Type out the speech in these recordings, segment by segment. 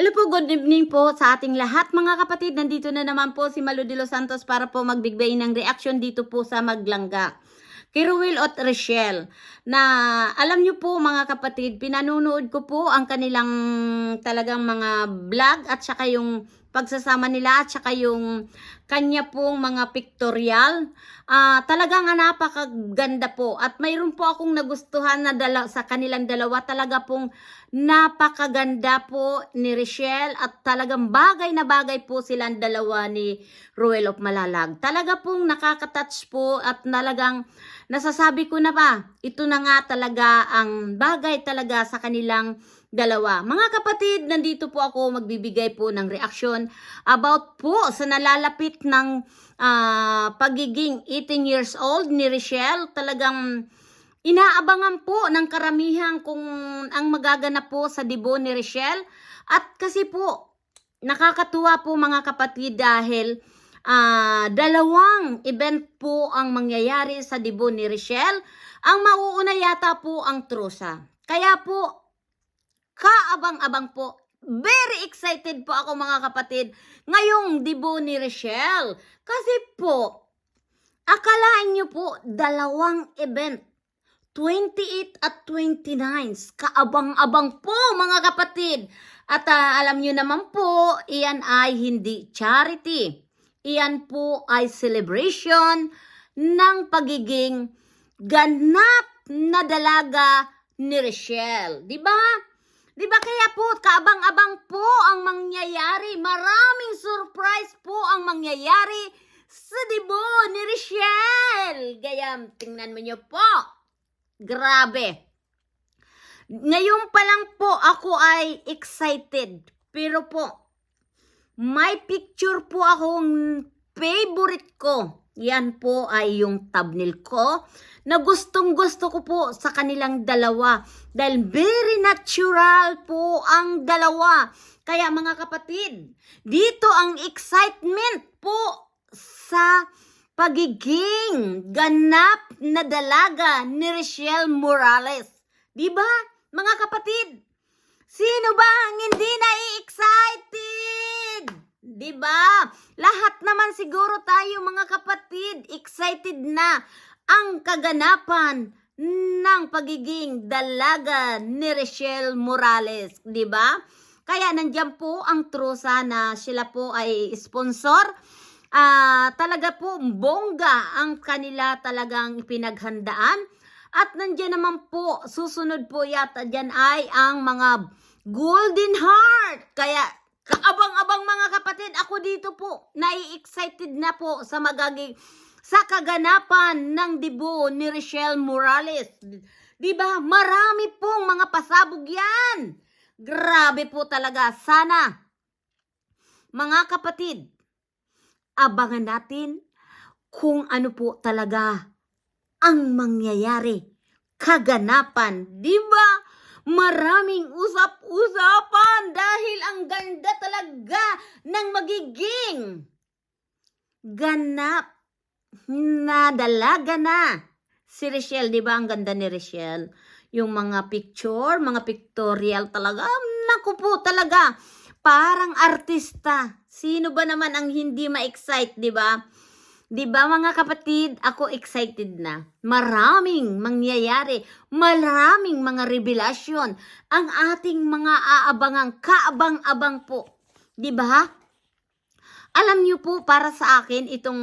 Hello po, good evening po sa ating lahat mga kapatid. Nandito na naman po si Malu de los Santos para po magbigbay ng reaction dito po sa Maglangga. Kay Ruel at Rochelle na alam niyo po mga kapatid, pinanunood ko po ang kanilang talagang mga vlog at saka yung pagsasama nila at saka yung kanya pong mga pictorial. Ah, talagang ah, napakaganda po at mayroon po akong nagustuhan na dala, sa kanilang dalawa talaga pong napakaganda po ni Rochelle at talagang bagay na bagay po silang dalawa ni Ruel of Malalag. Talaga pong nakakatouch po at talagang nasasabi ko na ba, ito na nga talaga ang bagay talaga sa kanilang dalawa. Mga kapatid, nandito po ako magbibigay po ng reaction about po sa nalalapit ng ah, pagiging 18 years old ni Rochelle. Talagang inaabangan po ng karamihan kung ang magaganap po sa debo ni Rochelle. At kasi po, nakakatuwa po mga kapatid dahil ah, dalawang event po ang mangyayari sa debo ni Rochelle. Ang mauuna yata po ang trusa. Kaya po, kaabang-abang po. Very excited po ako mga kapatid ngayong debo ni Rochelle. Kasi po, akalain nyo po, dalawang event 28 at 29. Kaabang-abang po mga kapatid. At ah, alam nyo naman po, iyan ay hindi charity. Iyan po ay celebration ng pagiging ganap na dalaga ni Rochelle. Di ba? Di ba kaya po, kaabang-abang po ang mangyayari. Maraming surprise po ang mangyayari sa debo ni Rochelle. Gaya, tingnan mo nyo po. Grabe. Ngayon pa lang po ako ay excited. Pero po, may picture po akong favorite ko. Yan po ay yung thumbnail ko na gustong gusto ko po sa kanilang dalawa. Dahil very natural po ang dalawa. Kaya mga kapatid, dito ang excitement po sa pagiging ganap na dalaga ni Rochelle Morales. Di ba, mga kapatid? Sino ba ang hindi na-excited? Di ba? Lahat naman siguro tayo mga kapatid, excited na ang kaganapan ng pagiging dalaga ni Rochelle Morales. Di ba? Kaya nandiyan po ang trusa na sila po ay sponsor ah talaga po bongga ang kanila talagang pinaghandaan. At nandiyan naman po, susunod po yata dyan ay ang mga golden heart. Kaya kaabang-abang mga kapatid, ako dito po, nai-excited na po sa magaging sa kaganapan ng debo ni Rochelle Morales. Di ba? Marami pong mga pasabog yan. Grabe po talaga. Sana, mga kapatid, abangan natin kung ano po talaga ang mangyayari. Kaganapan, di ba? Maraming usap-usapan dahil ang ganda ng magiging ganap na dalaga na. Si Rochelle, di ba ang ganda ni Rochelle? Yung mga picture, mga pictorial talaga. Naku po talaga. Parang artista. Sino ba naman ang hindi ma-excite, di ba? Di ba mga kapatid, ako excited na. Maraming mangyayari, maraming mga revelasyon ang ating mga aabangang kaabang-abang po. Di ba? Alam niyo po, para sa akin, itong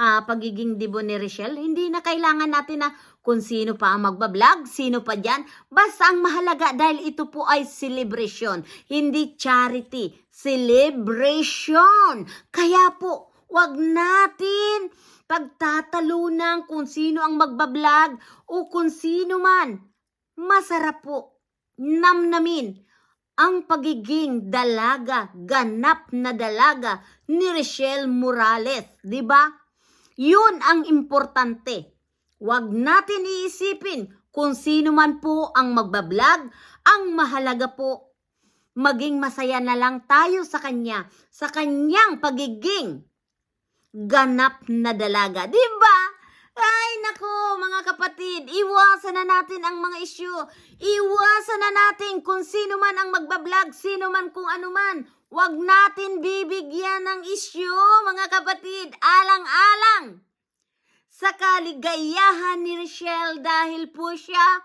ah, pagiging dibo ni Rochelle, hindi na kailangan natin na kung sino pa ang magbablog, sino pa dyan. Basta ang mahalaga dahil ito po ay celebration, hindi charity. Celebration! Kaya po, wag natin pagtatalunan kung sino ang magbablog o kung sino man. Masarap po namnamin ang pagiging dalaga, ganap na dalaga ni Rochelle Morales, di ba? Yun ang importante. Huwag natin iisipin kung sino man po ang magbablog. Ang mahalaga po, maging masaya na lang tayo sa kanya, sa kanyang pagiging ganap na dalaga. Di ba? Ay, nako, mga kapatid, iwasan na natin ang mga isyu. Iwasan na natin kung sino man ang magbablog, sino man kung ano man. Huwag natin bibigyan ng isyu, mga kapatid. Alang-alang sa kaligayahan ni Rochelle dahil po siya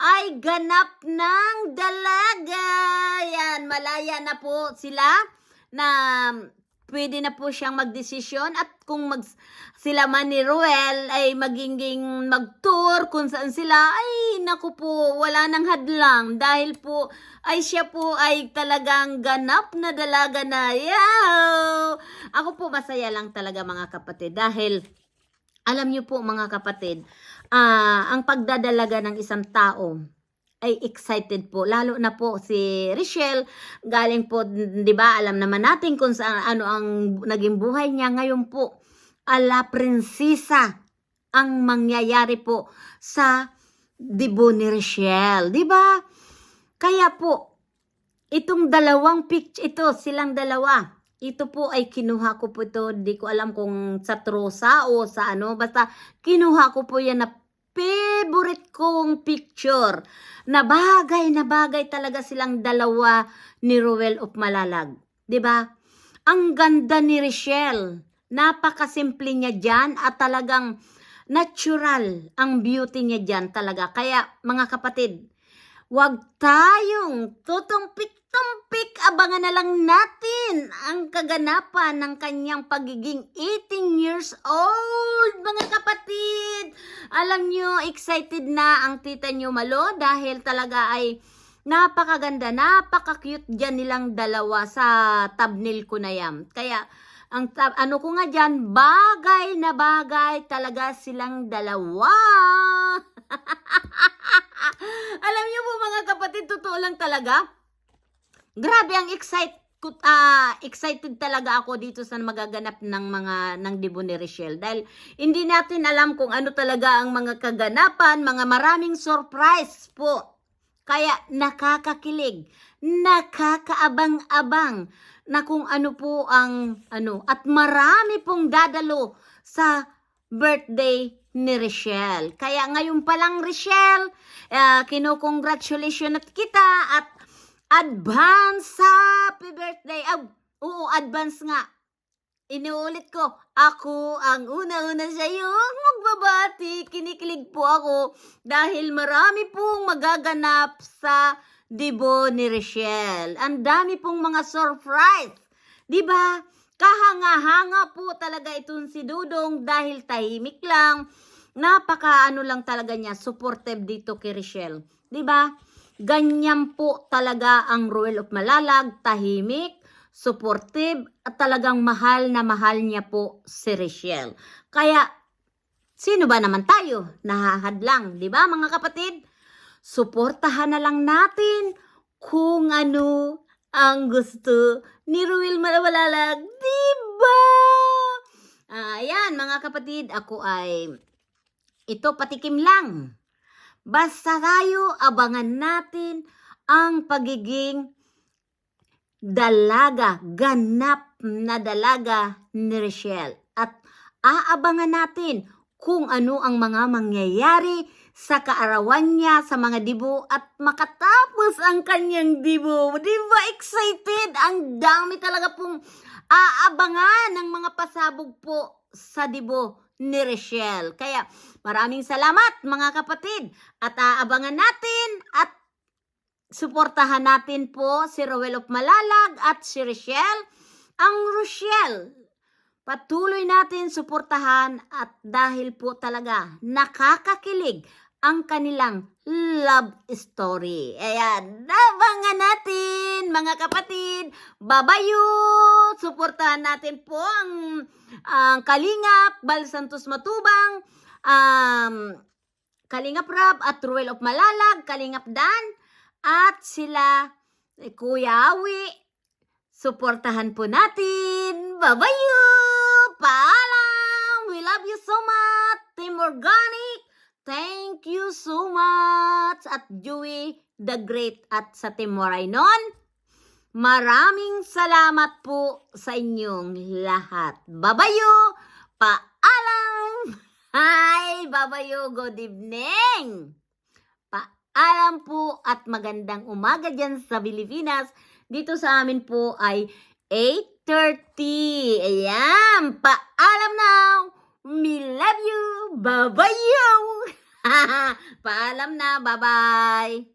ay ganap ng dalaga. Yan, malaya na po sila na pwede na po siyang magdesisyon at kung mag, sila man ni Ruel ay magiging mag-tour kung saan sila ay naku po wala nang hadlang. Dahil po ay siya po ay talagang ganap na dalaga na. Yaw! Ako po masaya lang talaga mga kapatid. Dahil alam niyo po mga kapatid ah ang pagdadalaga ng isang tao ay excited po. Lalo na po si Richelle, galing po, 'di ba? Alam naman natin kung saan ano ang naging buhay niya ngayon po. Ala prinsesa ang mangyayari po sa dibo ni Richelle, 'di ba? Kaya po itong dalawang picture ito, silang dalawa. Ito po ay kinuha ko po ito, di ko alam kung sa trosa o sa ano, basta kinuha ko po yan na favorite kong picture na bagay na bagay talaga silang dalawa ni Ruel of Malalag. ba? Ang ganda ni Richelle. Napakasimple niya diyan at talagang natural ang beauty niya diyan talaga. Kaya mga kapatid, Huwag tayong tutumpik-tumpik. Abangan na lang natin ang kaganapan ng kanyang pagiging 18 years old, mga kapatid. Alam nyo, excited na ang tita nyo malo dahil talaga ay napakaganda, napaka-cute dyan nilang dalawa sa thumbnail ko na yan. Kaya, ang ano ko nga dyan, bagay na bagay talaga silang dalawa. Alam niyo po mga kapatid, totoo lang talaga. Grabe ang excite ah, excited talaga ako dito sa magaganap ng mga ng Dibo ni Richelle dahil hindi natin alam kung ano talaga ang mga kaganapan, mga maraming surprise po. Kaya nakakakilig, nakakaabang-abang na kung ano po ang ano at marami pong dadalo sa birthday ni Richelle. Kaya ngayon pa lang Richelle, uh, kino-congratulation at kita at advance happy birthday. Ah, oo, advance nga. Inuulit ko, ako ang una-una sa iyo magbabati. Kinikilig po ako dahil marami pong magaganap sa Dibo ni Richelle. Ang dami pong mga surprise. 'Di ba? Kahanga-hanga po talaga itong si Dudong dahil tahimik lang. Napaka ano lang talaga niya, supportive dito kay Richelle. 'Di ba? Ganyan po talaga ang Royal of Malalag, tahimik, supportive, at talagang mahal na mahal niya po si Richelle. Kaya, sino ba naman tayo? Nahahadlang, di ba mga kapatid? Suportahan na lang natin kung ano ang gusto ni Ruel Malalag, di ba? Ayan, mga kapatid, ako ay ito patikim lang. Basta tayo abangan natin ang pagiging dalaga, ganap na dalaga ni Richelle. At aabangan natin kung ano ang mga mangyayari sa kaarawan niya sa mga dibo at makatapos ang kanyang dibo. Di ba excited? Ang dami talaga pong aabangan ng mga pasabog po sa dibo ni Richelle. Kaya maraming salamat mga kapatid at aabangan natin at suportahan natin po si Rowel of Malalag at si Richelle. Ang Rochelle, patuloy natin suportahan at dahil po talaga nakakakilig ang kanilang love story. Ayan, abangan natin mga kapatid. Babayo! Suportahan natin po ang, ang Kalingap, Bal Santos Matubang, um, Kalingap Rab at Ruel of Malalag, Kalingap Dan, at sila eh, Kuya Awi. Suportahan po natin. Babayo! At Dewey the Great at sa Team Waraynon. Maraming salamat po sa inyong lahat. Babayo! Paalam! Hi, babayo, good evening! Paalam po at magandang umaga dyan sa Pilipinas. Dito sa amin po ay 8.30. Ayan, paalam now! We love you! Babayo! paalam na, bye-bye!